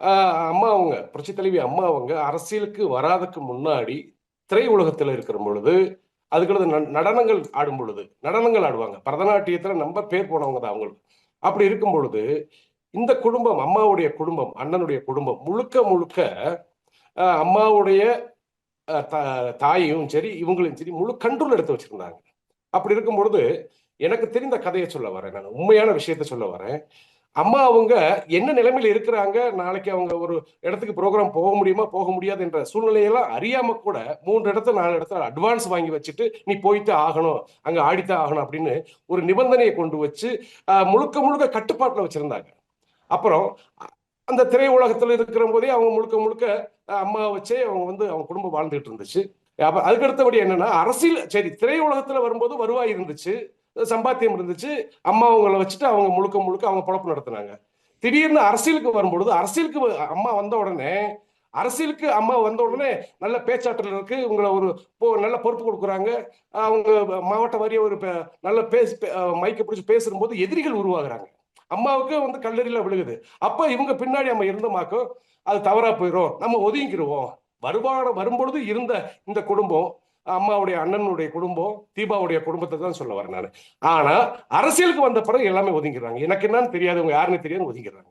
அம்மா அவங்க புரட்சி தலைவி அம்மா அவங்க அரசியலுக்கு வராதுக்கு முன்னாடி திரை உலகத்தில் இருக்கிற பொழுது அதுக்கடுத்து ந- நடனங்கள் ஆடும் பொழுது நடனங்கள் ஆடுவாங்க. பரதநாட்டியத்தில் நம்ம பேர் போனவங்க தான் அவங்களுக்கு அப்படி இருக்கும் பொழுது இந்த குடும்பம் அம்மாவுடைய குடும்பம் அண்ணனுடைய குடும்பம் முழுக்க முழுக்க அம்மாவுடைய தா- தாயையும் சரி இவங்களையும் சரி முழு கண்ட்ரோல் எடுத்து வச்சிருந்தாங்க. அப்படி இருக்கும் பொழுது எனக்கு தெரிந்த கதையை சொல்ல வரேன் நான். உண்மையான விஷயத்த சொல்ல வரேன். அம்மா அவங்க என்ன நிலைமையில இருக்கிறாங்க? நாளைக்கு அவங்க ஒரு இடத்துக்கு ப்ரோக்ராம் போக முடியுமா? போக முடியாது என்ற சூழ்நிலையெல்லாம் அறியாம கூட மூன்று இடத்துல நாலு இடத்துல அட்வான்ஸ் வாங்கி வச்சுட்டு நீ போயிட்டு ஆகணும். அங்க ஆடித்தான் ஆகணும். அப்படின்னு ஒரு நிபந்தனையை கொண்டு வச்சு முழுக்க முழுக்க கட்டுப்பாட்டில் வச்சிருந்தாங்க. அப்புறம் அந்த திரையுலகத்தில் இருக்கிற போதே அவங்க முழுக்க முழுக்க அம்மாவை அம்மா வச்சே அவங்க வந்து அவங்க குடும்பம் வாழ்ந்துட்டு இருந்துச்சு. அப்ப அதுக்கு அடுத்தபடி என்னன்னா அரசியல் சரி திரையுலகத்தில் வரும்போது வருவாய் இருந்துச்சு. சம்பாத்தியம் இருந்துச்சு. அம்மா அவங்கள வச்சுட்டு அவங்க முழுக்க முழுக்க அவங்க பொழப்பு நடத்துனாங்க. திடீர்னு அரசியலுக்கு வரும்பொழுது அரசியலுக்கு வ- அம்மா வந்த உடனே அரசியலுக்கு அம்மா வந்த உடனே நல்ல பேச்சாற்றல் இருக்கு. உங்களை ஒரு பொ- நல்ல பொறுப்பு கொடுக்குறாங்க. அவங்க மாவட்ட வாரிய ஒரு நல்ல பேசு மைக்கை பிடிச்சி பேசும்போது எதிரிகள் உருவாகுறாங்க. அம்மாவுக்கு வந்து கல்லறியில விழுகுது. அப்ப இவங்க பின்னாடி நம்ம இருந்தமாக்கும் அது தவறா போயிடும் நம்ம ஒதுங்கிக்கிடுவோம் வருவான வரும்பொழுது இருந்த இந்த குடும்பம் அம்மாவுடைய அண்ணனுடைய குடும்பம் தீபாவுடைய குடும்பத்தை தான் சொல்ல வரேன் நான். ஆனா அரசியலுக்கு வந்த பிறகு எல்லாமே ஒதுங்கிடுறாங்க. எனக்கு என்னன்னு தெரியாது அவங்க யாருன்னு தெரியாது ஒதுங்கிடுறாங்க.